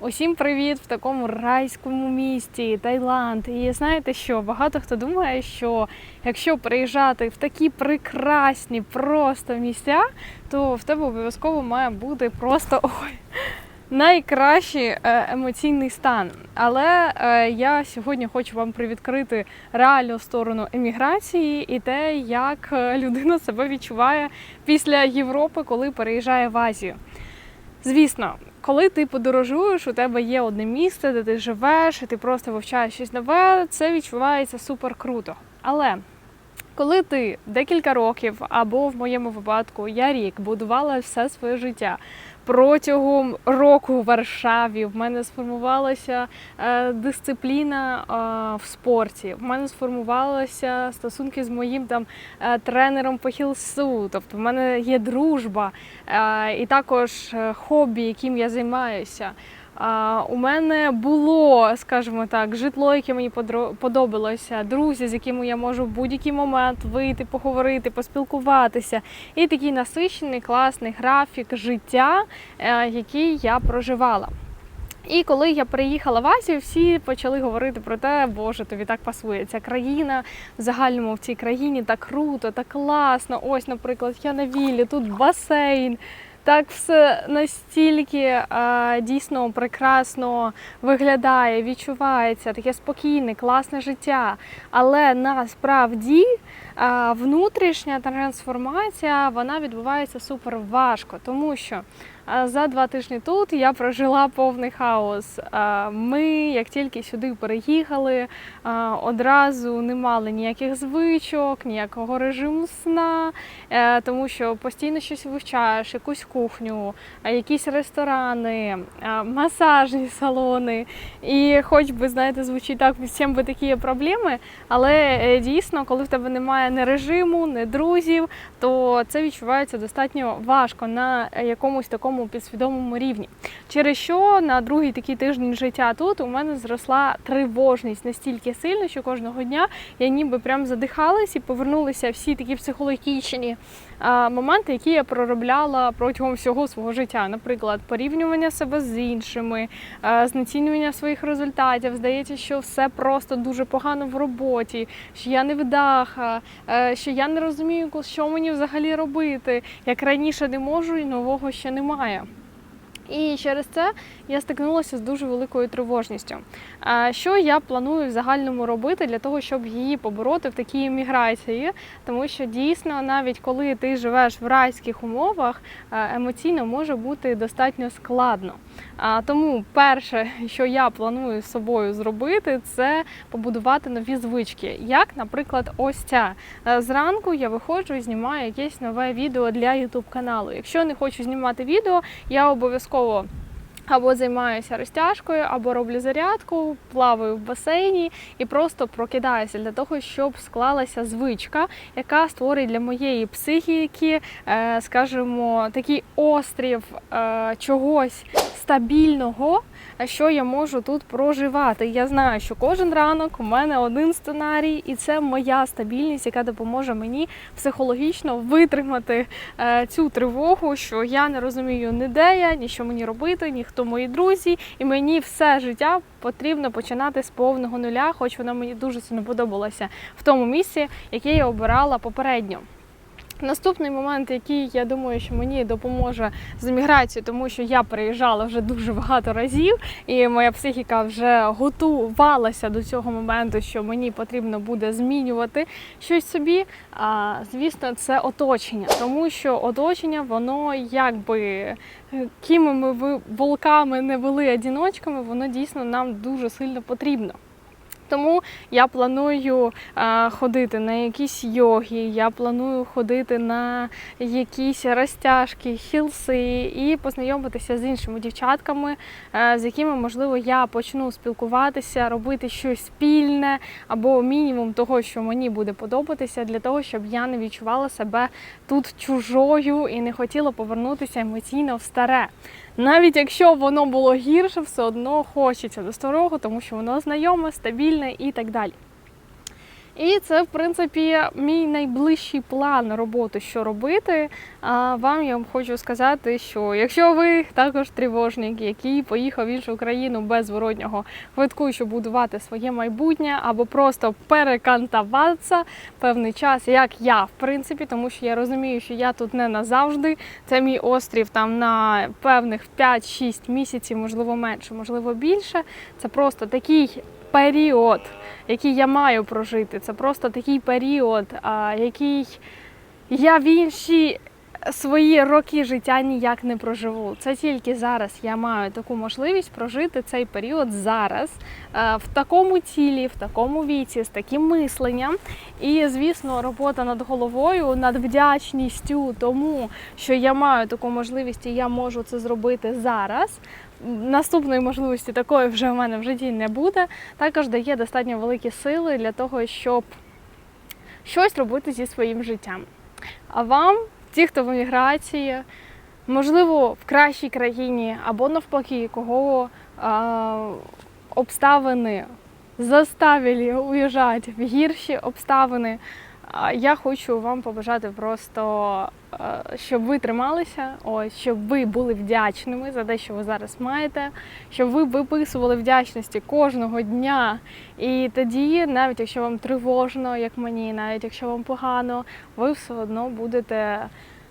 Усім привіт в такому райському місті Таїланд. І знаєте що? Багато хто думає, що якщо приїжджати в такі прекрасні просто місця, то в тебе обов'язково має бути просто ой, найкращий е, емоційний стан. Але е, я сьогодні хочу вам привідкрити реальну сторону еміграції і те, як е, людина себе відчуває після Європи, коли переїжджає в Азію. Звісно, коли ти подорожуєш, у тебе є одне місце, де ти живеш, і ти просто вивчаєш щось нове, це відчувається супер круто. Але коли ти декілька років, або в моєму випадку я рік будувала все своє життя. Протягом року в Варшаві в мене сформувалася е, дисципліна е, в спорті. В мене сформувалися стосунки з моїм там е, тренером по хілсу. Тобто, в мене є дружба і також хобі, яким я займаюся. У мене було, скажімо так, житло, яке мені подобалося, друзі, з якими я можу в будь-який момент вийти, поговорити, поспілкуватися. І такий насичений, класний графік життя, е, який я проживала. І коли я приїхала в Азію, всі почали говорити про те, боже, тобі так пасує ця країна. В загальному в цій країні так круто, так класно. Ось, наприклад, я на віллі, тут басейн. Так все настільки а, дійсно прекрасно виглядає, відчувається таке спокійне, класне життя. Але насправді а, внутрішня трансформація вона відбувається супер важко, тому що за два тижні тут я прожила повний хаос. Ми, як тільки сюди переїхали, одразу не мали ніяких звичок, ніякого режиму сна, е, тому що постійно щось вивчаєш, якусь кухню, якісь ресторани, масажні салони. І хоч би, знаєте, звучить так, всім би такі проблеми, але е, дійсно, коли в тебе немає ні режиму, ні друзів, то це відчувається достатньо важко на якомусь такому підсвідомому рівні. Через що на другий такий тиждень життя тут у мене зросла тривожність настільки сильно, що кожного дня я ніби прям задихалась і повернулися всі такі психологічні моменти, які я проробляла протягом всього свого життя. Наприклад, порівнювання себе з іншими, знецінювання своїх результатів. Здається, що все просто дуже погано в роботі, що я не вдаха, що я не розумію, що мені взагалі робити. Як раніше не можу і нового ще немає. Ah. І через це я стикнулася з дуже великою тривожністю. Що я планую в загальному робити для того, щоб її побороти в такій еміграції? Тому що дійсно, навіть коли ти живеш в райських умовах, емоційно може бути достатньо складно. Тому перше, що я планую з собою зробити, це побудувати нові звички. Як, наприклад, ось ця зранку я виходжу і знімаю якесь нове відео для YouTube каналу. Якщо не хочу знімати відео, я обов'язково. koło Або займаюся розтяжкою, або роблю зарядку, плаваю в басейні і просто прокидаюся для того, щоб склалася звичка, яка створить для моєї психіки, е, скажімо, такий острів е, чогось стабільного, що я можу тут проживати. Я знаю, що кожен ранок у мене один сценарій, і це моя стабільність, яка допоможе мені психологічно витримати е, цю тривогу, що я не розумію ні де я, ні що мені робити, ні хто мої друзі, і мені все життя потрібно починати з повного нуля, хоч вона мені дуже сильно подобалася в тому місці, яке я обирала попередньо. Наступний момент, який я думаю, що мені допоможе з еміграцією, тому що я приїжджала вже дуже багато разів, і моя психіка вже готувалася до цього моменту, що мені потрібно буде змінювати щось собі. А звісно, це оточення, тому що оточення, воно якби кими ми волками не були одіночками, воно дійсно нам дуже сильно потрібно. Тому я планую е, ходити на якісь йоги, я планую ходити на якісь розтяжки, хілси і познайомитися з іншими дівчатками, е, з якими, можливо, я почну спілкуватися, робити щось спільне або мінімум того, що мені буде подобатися, для того, щоб я не відчувала себе тут чужою і не хотіла повернутися емоційно в старе. Навіть якщо воно було гірше, все одно хочеться до старого, тому що воно знайоме, стабільне і так далі. І це, в принципі, мій найближчий план роботи, що робити. А вам я вам хочу сказати, що якщо ви також тривожник, який поїхав в іншу країну без зворотнього квитку, щоб будувати своє майбутнє, або просто перекантуватися певний час, як я, в принципі, тому що я розумію, що я тут не назавжди. Це мій острів там на певних 5-6 місяців, можливо, менше, можливо, більше. Це просто такий період, який я маю прожити. Це просто такий період, який я в інші свої роки життя ніяк не проживу. Це тільки зараз я маю таку можливість прожити цей період зараз е, в такому тілі, в такому віці, з таким мисленням. І, звісно, робота над головою, над вдячністю тому, що я маю таку можливість і я можу це зробити зараз. Наступної можливості такої вже в мене в житті не буде. Також дає достатньо великі сили для того, щоб щось робити зі своїм життям. А вам, ті, хто в еміграції, можливо, в кращій країні або навпаки, кого а, обставини заставили уїжджати в гірші обставини. Я хочу вам побажати просто, е, щоб ви трималися, ось, щоб ви були вдячними за те, що ви зараз маєте, щоб ви виписували вдячності кожного дня. І тоді, навіть якщо вам тривожно, як мені, навіть якщо вам погано, ви все одно будете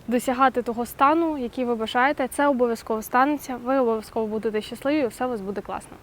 досягати того стану, який ви бажаєте. Це обов'язково станеться. Ви обов'язково будете щасливі, і все у вас буде класно.